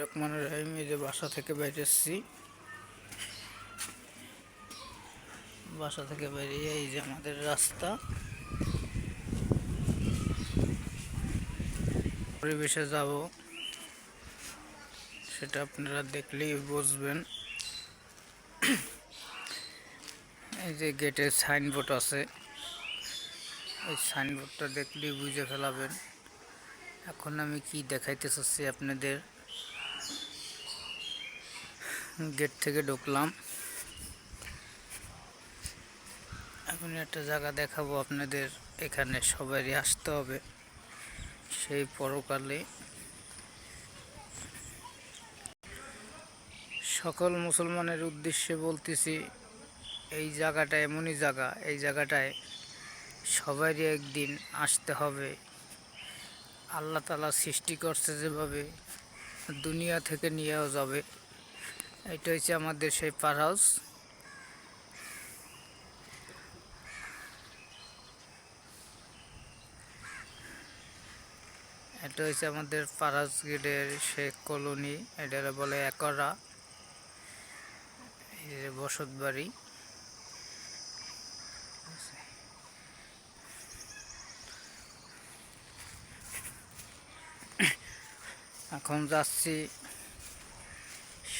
রহমান রহিম, এই যে বাসা থেকে বাইরে এসেছি। বাসা থেকে বেরিয়ে এই যে আমাদের রাস্তা। পরিবেশে যাব, সেটা আপনারা দেখলেই বুঝবেন। এই যে গেটের সাইনবোর্ড আছে, এই সাইনবোর্ডটা দেখলেই বুঝে ফেলাবেন। এখন আমি কি দেখাইতে চাচ্ছি আপনাদের? গেট থেকে ঢুকলাম। এখন একটা জায়গা দেখাবো আপনাদের, এখানে সবারই আসতে হবে। সেই পরকালে। সকল মুসলমানের উদ্দেশ্যে বলতেছি, এই জায়গাটা এমনই জায়গা, এই জায়গাটায় সবারই একদিন আসতে হবে। আল্লাহ তালা সৃষ্টি করছে যেভাবে, দুনিয়া থেকে নিয়েও যাবে। এটা হচ্ছে আমাদের সেই পার হাউস। এটা হচ্ছে আমাদের পার হাউস গেটের সে কলোনি, এটারে বলে একরা। বসত বাড়ি। এখন যাচ্ছি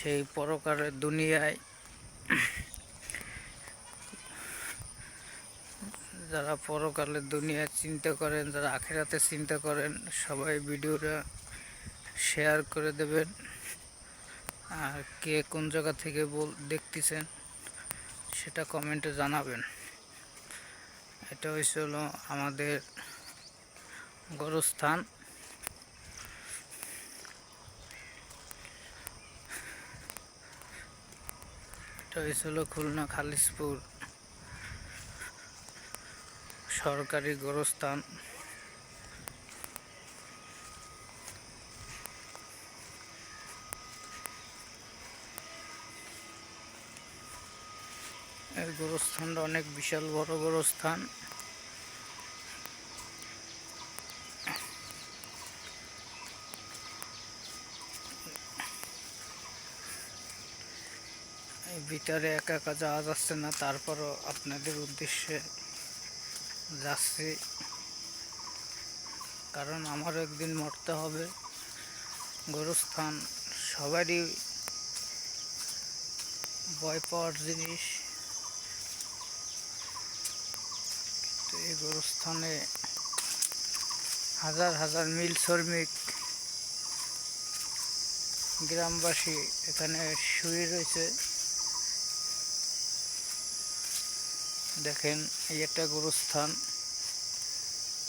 সেই পরকারের দুনিয়ায় যারা পরকালের দুনিয়া চিন্তা করেন, যারা আখেরাতে চিন্তা করেন, সবাই ভিডিওটা শেয়ার করে দেবেন। আর কে কোন জায়গা থেকে বল, দেখতেছেন, সেটা কমেন্টে জানাবেন। এটা হয়েছিল আমাদের গরস্থান। এটা হয়েছিল খুলনা খালিশপুর। সরকারি গোরস্থান। এই গোরস্থানটা অনেক বিশাল বড় গোরস্থান এই ভিতরে একা একা যাওয়া যাচ্ছে না, তারপরও আপনাদের উদ্দেশ্যে যাচ্ছি। কারণ আমারও একদিন মরতে হবে। গরুস্থান সবারই ভয় পাওয়ার জিনিস। এই গরুস্থানে হাজার হাজার মিল শ্রমিক, গ্রামবাসী এখানে শুয়ে রয়েছে। দেখেন, এই একটা গুরুস্থান,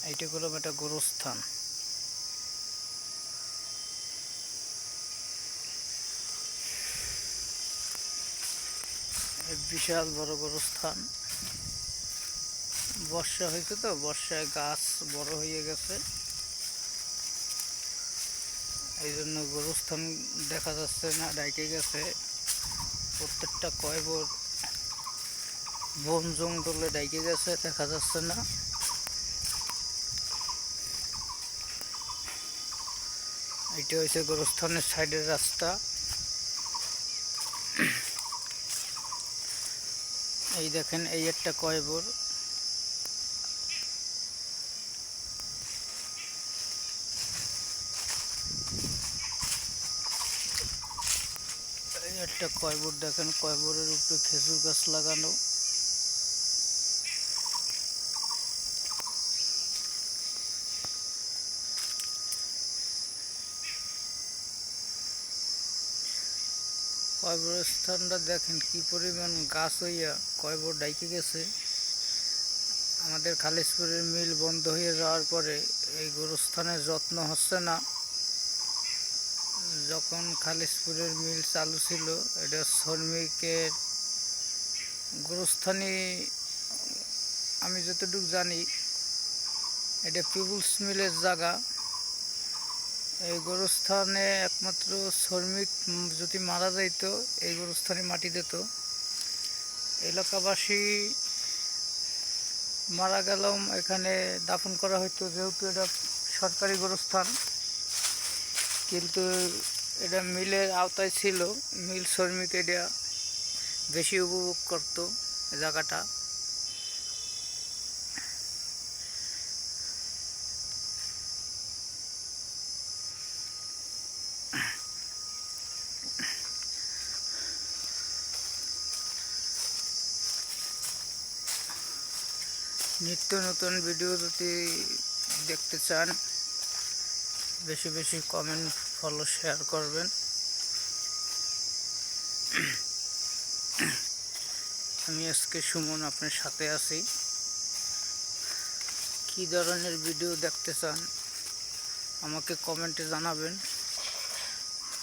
এইটা করলাম একটা গুরুস্থান। বিশাল বড় গুরুস্থান। বর্ষা হয়েছে তো, বর্ষায় গাছ বড় হয়ে গেছে। এই জন্য গরুস্থান দেখা যাচ্ছে না ডাইকে গেছে। প্রত্যেকটা কয় কয়বর বন জঙ্গলে ডাইকে গেছে, দেখা যাচ্ছে না। এটা হচ্ছে গোরস্থানের সাইডের রাস্তা। এই দেখেন, এই একটা কয়বর। একটা কয়বর দেখেন, কয়বরের উপরে খেজুর গাছ লাগানো। কয়বর স্থানটা দেখেন কি পরিমাণ গাছ হইয়া কয়বর ডাইকে গেছে। আমাদের খালিশপুরের মিল বন্ধ হয়ে যাওয়ার পরে এই গোরস্থানের যত্ন হচ্ছে না। যখন খালিশপুরের মিল চালু ছিল, এটা শ্রমিকের গোরস্থানে আমি যতটুকু জানি, এটা পিপুলস মিলের জায়গা। এই গোরস্থানে একমাত্র শ্রমিক যদি মারা যাইত, এই গোরস্থানে মাটি দিত। এলাকাবাসী মারা গেলাম, এখানে দাফন করা হতো যেহেতু এটা সরকারি গোরস্থান। কিন্তু এটা মিলের আওতায় ছিল, মিল শ্রমিক এটা বেশি উপভোগ করতো জায়গাটা। নিত্য নতুন ভিডিও যদি দেখতে চান, বেশি বেশি কমেন্ট ফলো শেয়ার করবেন। আমি আজকে সুমন আপনার সাথে আছি। কি ধরনের ভিডিও দেখতে চান, আমাকে কমেন্টে জানাবেন।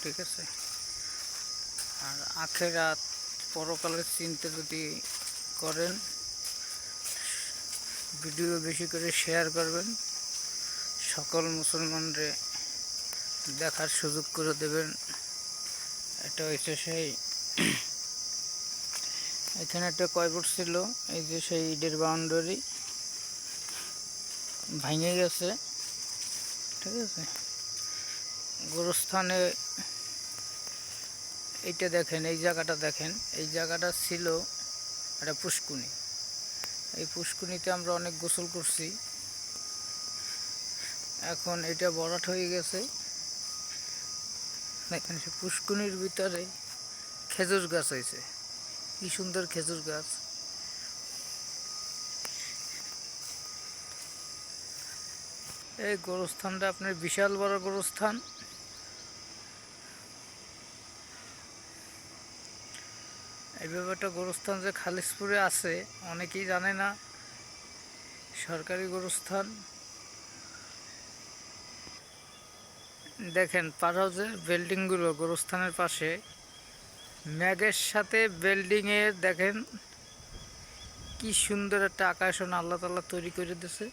ঠিক আছে? আর আখেরাত পরকালের চিন্তা যদি করেন ভিডিও বেশি করে শেয়ার করবেন। সকল মুসলমানরে দেখার সুযোগ করে দেবেন। এটা হচ্ছে সেই, এখানে একটা কয়বট ছিল, এই যে সেই ইটের বাউন্ডারি। ভেঙে গেছে। ঠিক আছে? গোরস্থানে এইটা দেখেন, এই জায়গাটা দেখেন। এই জায়গাটা ছিল একটা পুষ্কুনি এই পুষ্কুনিতে আমরা অনেক গোসল করছি। এখন এটা বরাট হয়ে গেছে। দেখেন সে পুষ্কুনির ভিতরে খেজুর গাছ হয়েছে। কি সুন্দর খেজুর গাছ। এই গোরস্থানটা আপনার বিশাল বড় গোরস্থান। এই ব্যাপারটা গোরস্থান যে খালিশপুরে আছে, অনেকেই জানে না। সরকারি গোরস্থান। দেখেন পার হাউসের বিল্ডিংগুলো গোরস্থানের পাশে। ম্যাগের সাথে বিল্ডিংয়ের দেখেন কি সুন্দর একটা আকাশন আল্লাহ তাল্লাহ তৈরি করে দিছে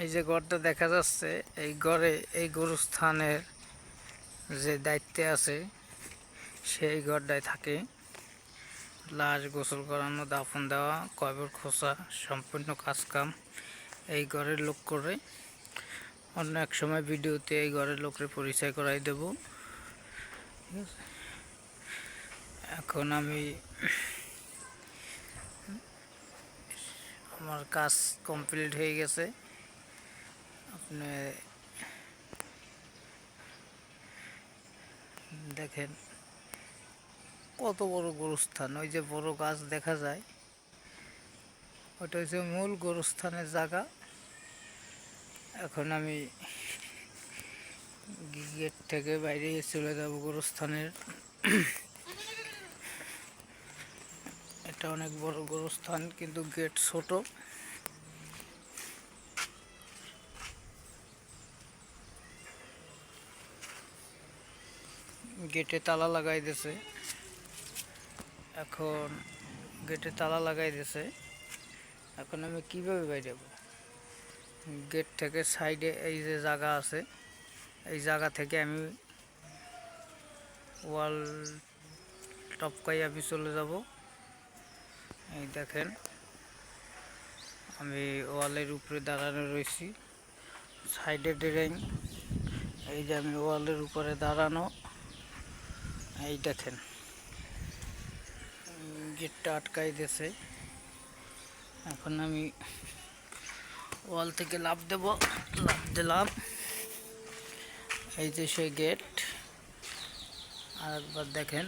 এই যে ঘরটা দেখা যাচ্ছে, এই ঘরে, এই গোরস্থানের যে দায়িত্বে আছে, সেই ঘরটায় থাকে। লাশ গোসল করানো, দাফন দেওয়া, কবর খোসা সম্পূর্ণ কাজকাম এই ঘরের লোক করে। অন্য এক সময় ভিডিওতে এই ঘরের লোকের পরিচয় করাই দেব। এখন আমি আমার কাজ কমপ্লিট হয়ে গেছে। আপনি দেখেন। কত বড় গোরস্থান, ওই যে বড় গাছ দেখা যায়। ওটা হচ্ছে মূল গোরস্থানের জায়গা। এখন আমি গেট থেকে বাইরে চলে যাব গোরস্থানের। এটা অনেক বড় গোরস্থান, কিন্তু গেট ছোট। গেটে তালা লাগাই দিয়েছে এখন গেটে তালা লাগাই দিয়েছে এখন আমি কীভাবে বাইরে যাব? গেট থেকে সাইডে এই যে জায়গা আছে, এই জায়গা থেকে আমি ওয়াল টপকাই আমি চলে যাব। এই দেখেন, আমি ওয়ালের উপরে দাঁড়ানো রয়েছি সাইডে ড্রেন এই যে আমি ওয়ালের উপরে দাঁড়ানো। এই দেখেন। গেটটা আটকাই দিয়েছে। এখন আমি ওয়াল থেকে লাভ দেব লাভ দিলাম। এই যে সেই গেট। আর একবার দেখেন।